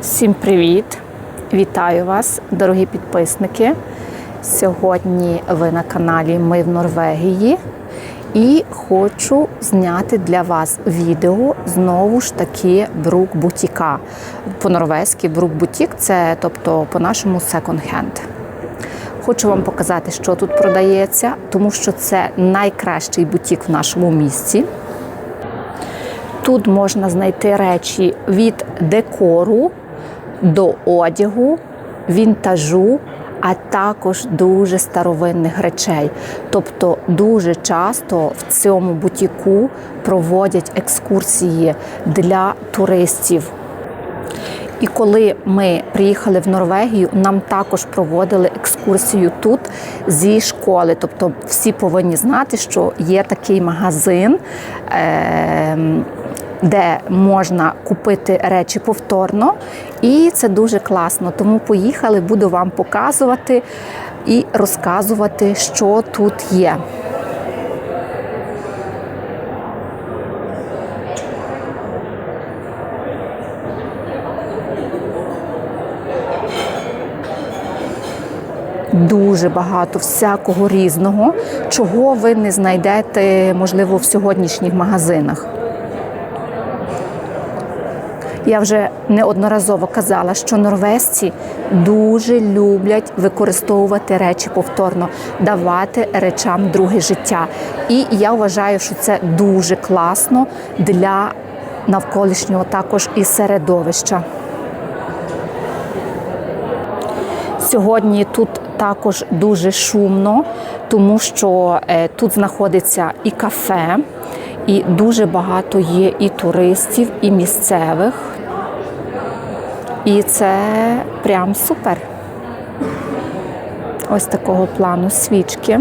Всім привіт! Вітаю вас, дорогі підписники. Сьогодні ви на каналі Ми в Норвегії і хочу зняти для вас відео знову ж таки Брук Бутіка. По-норвезьки Брук Бутік це тобто по-нашому секонд-хенд. Хочу вам показати, що тут продається, тому що це найкращий бутік в нашому місті. Тут можна знайти речі від декору до одягу, вінтажу, а також дуже старовинних речей. Тобто дуже часто в цьому бутіку проводять екскурсії для туристів. І коли ми приїхали в Норвегію, нам також проводили екскурсію тут зі школи. Тобто всі повинні знати, що є такий магазин. Е- де можна купити речі повторно, і це дуже класно. Тому поїхали, буду вам показувати і розказувати, що тут є. Дуже багато всякого різного, чого ви не знайдете, можливо, в сьогоднішніх магазинах. Я вже неодноразово казала, що норвезці дуже люблять використовувати речі повторно, давати речам друге життя. І я вважаю, що це дуже класно для навколишнього також і середовища. Сьогодні тут також дуже шумно, тому що е, тут знаходиться і кафе, і дуже багато є і туристів, і місцевих. І це прям супер. Ось такого плану свічки.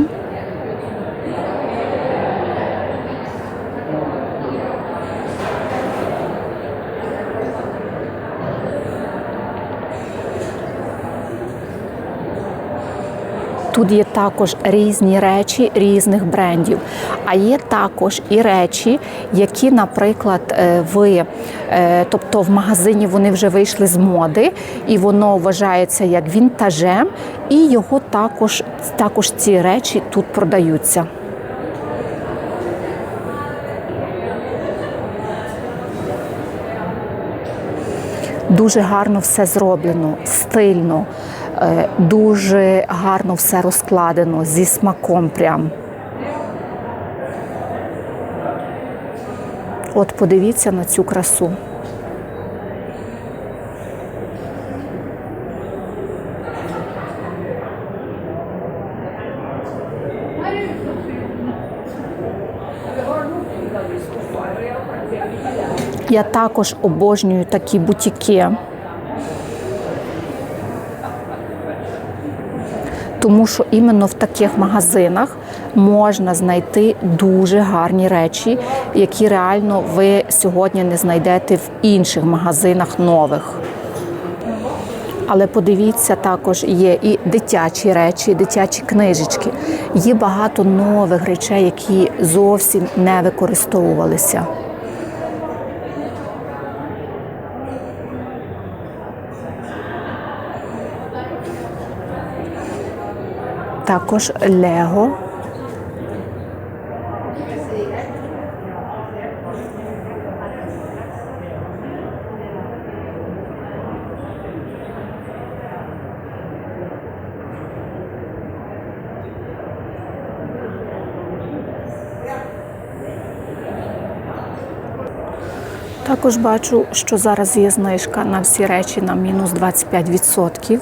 Тут є також різні речі різних брендів. А є також і речі, які, наприклад, е, ви, е, тобто в магазині вони вже вийшли з моди, і воно вважається як вінтажем, і його також, також ці речі тут продаються. Дуже гарно все зроблено, стильно, дуже гарно все розкладено зі смаком. Прям. От подивіться на цю красу. Я також обожнюю такі бутіки. Тому що іменно в таких магазинах можна знайти дуже гарні речі, які реально ви сьогодні не знайдете в інших магазинах нових. Але подивіться, також є і дитячі речі, і дитячі книжечки. Є багато нових речей, які зовсім не використовувалися. Також Лего. Також бачу, що зараз є знижка на всі речі на мінус 25%.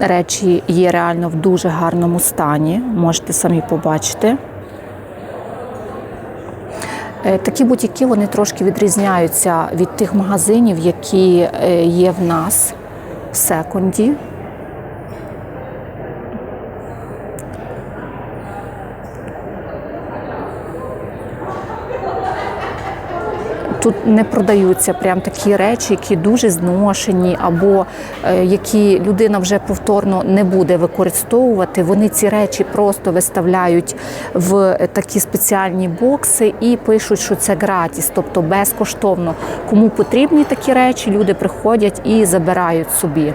Речі є реально в дуже гарному стані, можете самі побачити. Е, Такі бутіки вони трошки відрізняються від тих магазинів, які е, є в нас в секунді. Тут не продаються прям такі речі, які дуже зношені, або е, які людина вже повторно не буде використовувати. Вони ці речі просто виставляють в такі спеціальні бокси і пишуть, що це гратіс, тобто безкоштовно. Кому потрібні такі речі, люди приходять і забирають собі.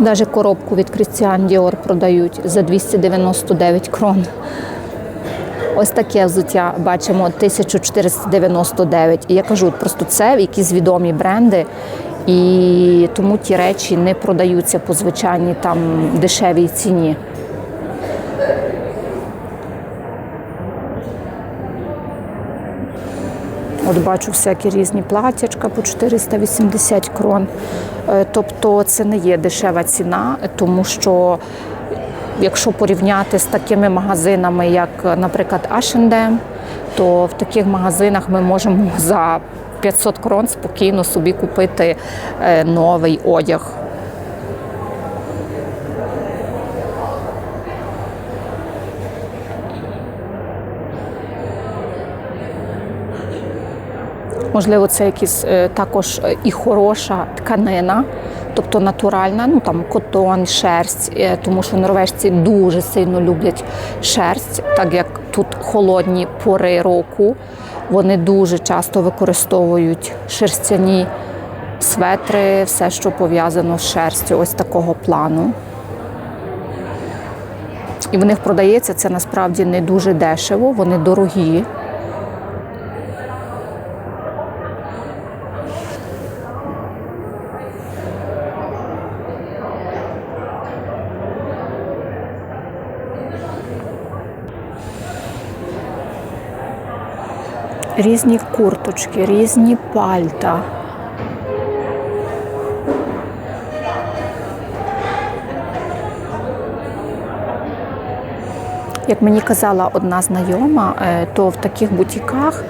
Даже коробку від Christian Dior продають за 299 крон. Ось таке взуття бачимо 1499. І я кажу, просто це якісь відомі бренди, і тому ті речі не продаються по звичайній там дешевій ціні. От бачу всякі різні платячка по 480 крон. Е, Тобто це не є дешева ціна, тому що якщо порівняти з такими магазинами, як, наприклад, H&M, то в таких магазинах ми можемо за 500 крон спокійно собі купити е, новий одяг. Можливо, це якісь е, також е, і хороша тканина, тобто натуральна, ну там котон, шерсть, е, тому що норвежці дуже сильно люблять шерсть, так як тут холодні пори року. Вони дуже часто використовують шерстяні светри, все, що пов'язано з шерстю, ось такого плану. І в них продається це насправді не дуже дешево, вони дорогі. Різні курточки, різні пальта. Як мені казала одна знайома, е, то в таких бутіках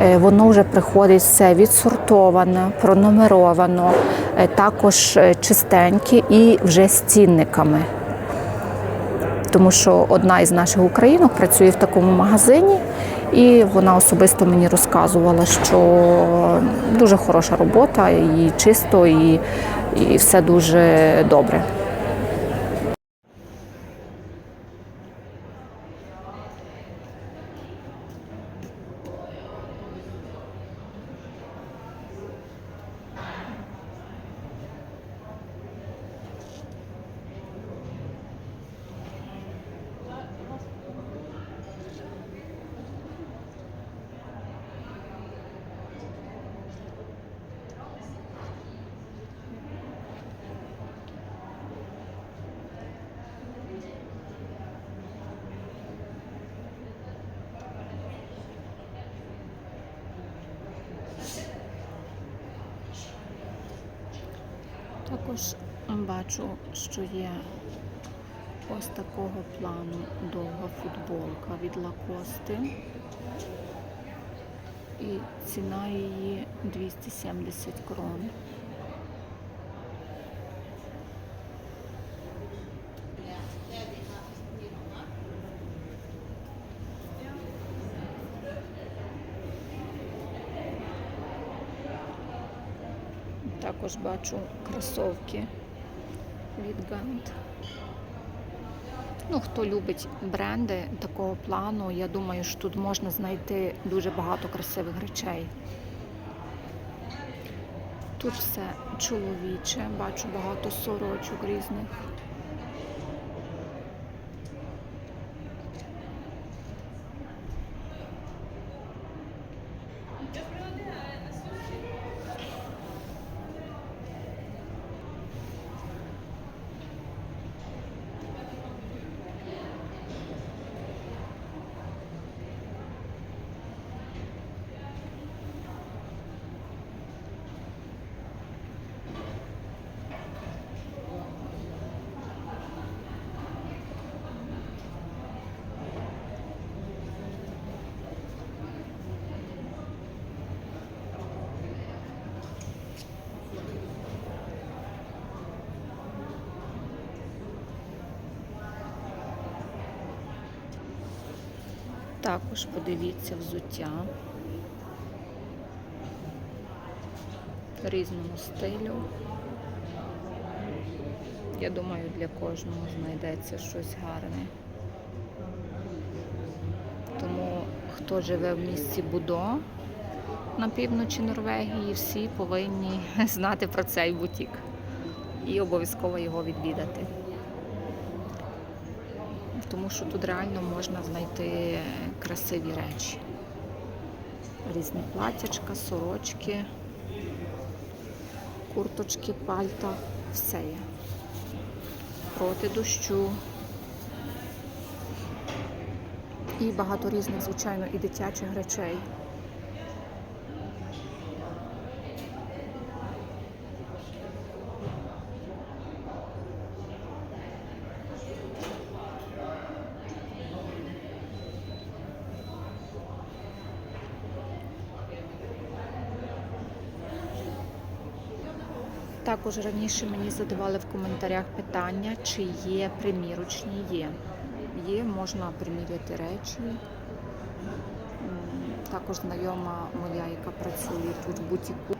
е, воно вже приходить все відсортоване, пронумеровано, е, також чистеньке і вже з цінниками. Тому що одна із наших українок працює в такому магазині, і вона особисто мені розказувала, що дуже хороша робота, і чисто, і, і все дуже добре. Також бачу, що є ось такого плану довга футболка від Лакости. І ціна її 270 крон. Також бачу кросовки від Гант. Ну, хто любить бренди такого плану, я думаю, що тут можна знайти дуже багато красивих речей. Тут все чоловіче, бачу багато сорочок різних. Також подивіться взуття різному стилю. Я думаю, для кожного знайдеться щось гарне. Тому хто живе в місті Будо на півночі Норвегії, всі повинні знати про цей бутік і обов'язково його відвідати. Тому що тут реально можна знайти красиві речі. Різні платячка, сорочки, курточки, пальта, все є. Проти дощу. І багато різних, звичайно, і дитячих речей. Також раніше мені задавали в коментарях питання, чи є примірочні. Є. Є, можна приміряти речі. Також знайома моя, яка працює тут в бутіку.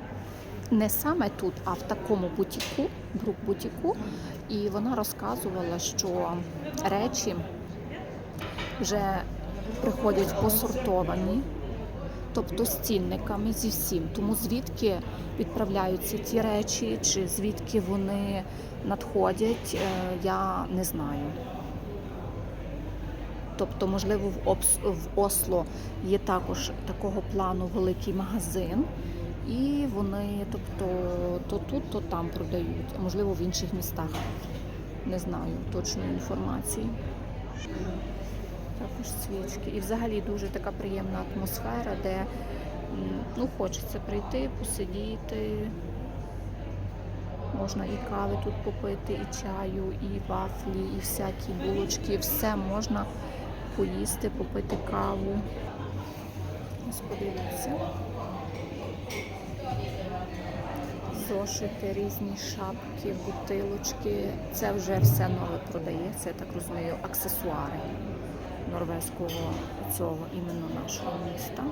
Не саме тут, а в такому бутіку, груп бутіку. І вона розказувала, що речі вже приходять посортовані, тобто з цінниками зі всім. Тому звідки відправляються ті речі, чи звідки вони надходять, е, я не знаю. Тобто, можливо, в, Осло є також такого плану великий магазин, і вони, тобто, то тут, то там продають, можливо, в інших містах. Не знаю точної інформації. Також свічки. І взагалі дуже така приємна атмосфера, де ну, хочеться прийти, посидіти. Можна і кави тут попити, і чаю, і вафлі, і всякі булочки. Все можна поїсти, попити каву. Ось. Зошити, різні шапки, бутилочки. Це вже все нове продається, я так розумію, аксесуари норвезького цього іменно нашого міста.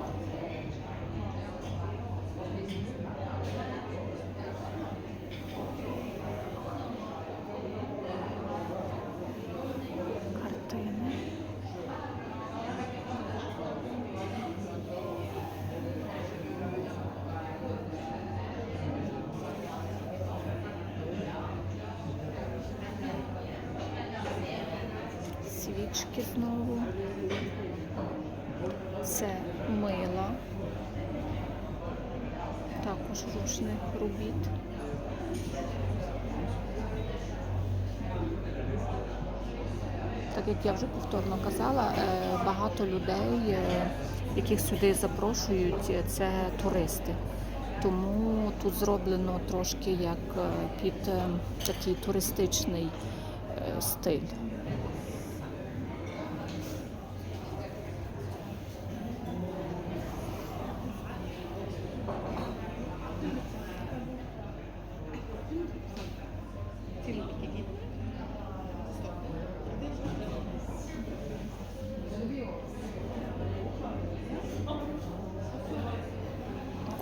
Свічки знову. Це мила. Ручних робіт. Так як я вже повторно казала, е, багато людей, е, яких сюди запрошують, е, це туристи. Тому тут зроблено трошки як під такий туристичний стиль.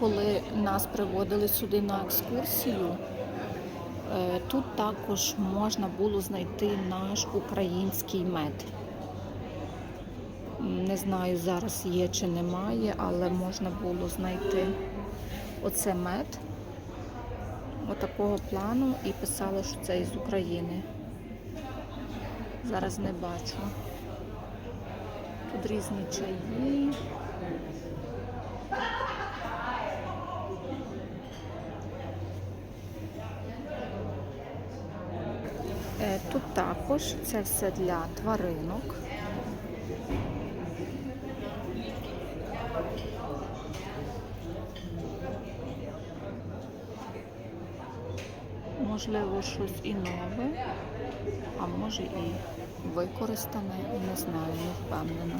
Коли нас приводили сюди на екскурсію, е, тут також можна було знайти наш український мед. Не знаю, зараз є чи немає, але можна було знайти оце мед отакого плану і писали, що це із України. Зараз не бачу. Тут різні чаї. Тут також це все для тваринок. Можливо, щось і нове, а може і використане, не знаю, не впевнена.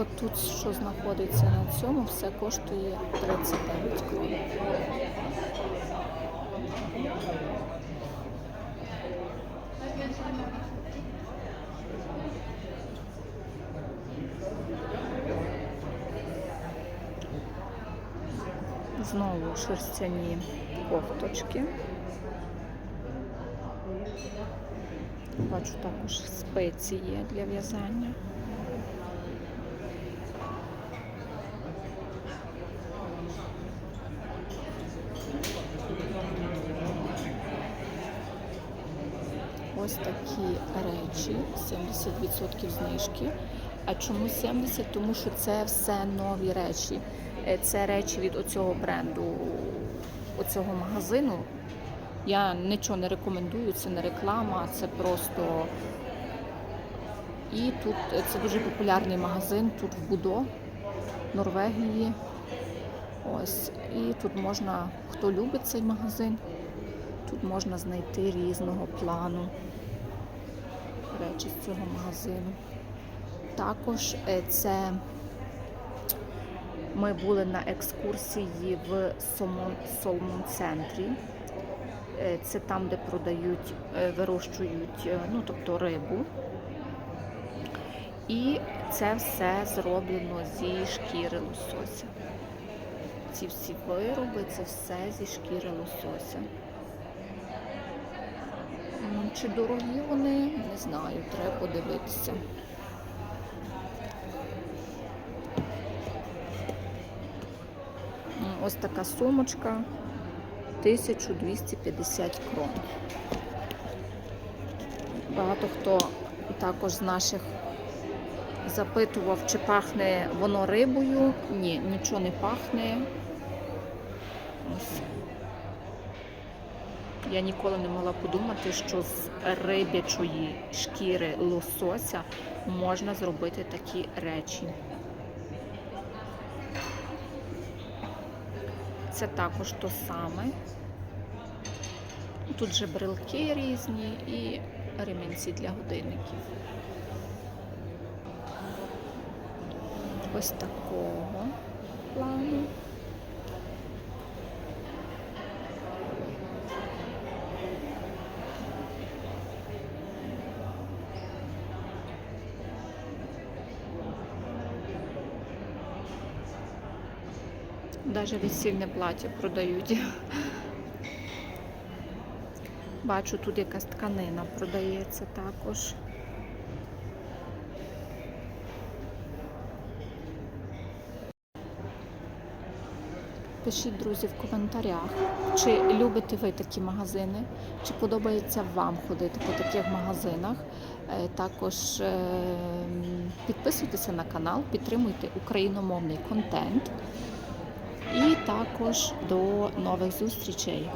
От тут, що знаходиться на цьому, все коштує 39 крон. Знову шерстяні кофточки. Бачу також спеції для в'язання. Ось такі речі, 70% знижки. А чому 70? Тому що це все нові речі. Е, Це речі від оцього бренду, оцього магазину. Я нічого не рекомендую, це не реклама, це просто. І тут е, це дуже популярний магазин тут в Будо, Норвегії. Ось. І тут можна, хто любить цей магазин, тут можна знайти різного плану речі з цього магазину. Також е, це ми були на екскурсії в Соломон центрі. Е, Це там, де продають, е, вирощують ну, тобто рибу. І це все зроблено зі шкіри лосося. Ці всі вироби, це все зі шкіри лосося. Чи дорогі вони, не знаю, треба подивитися. Ось така сумочка 1250 крон. Багато хто також з наших запитував, чи пахне воно рибою. Ні, нічого не пахне. Я ніколи не могла подумати, що з рибячої шкіри лосося можна зробити такі речі. Це також то саме. Тут же брелки різні і ремінці для годинників. Ось такого плану. Даже весільне плаття продають. Бачу, тут якась тканина продається також. Пишіть, друзі, в коментарях, чи любите ви такі магазини, чи подобається вам ходити по таких магазинах. Е, Також е, підписуйтеся на канал, підтримуйте україномовний контент. Також до нових зустрічей.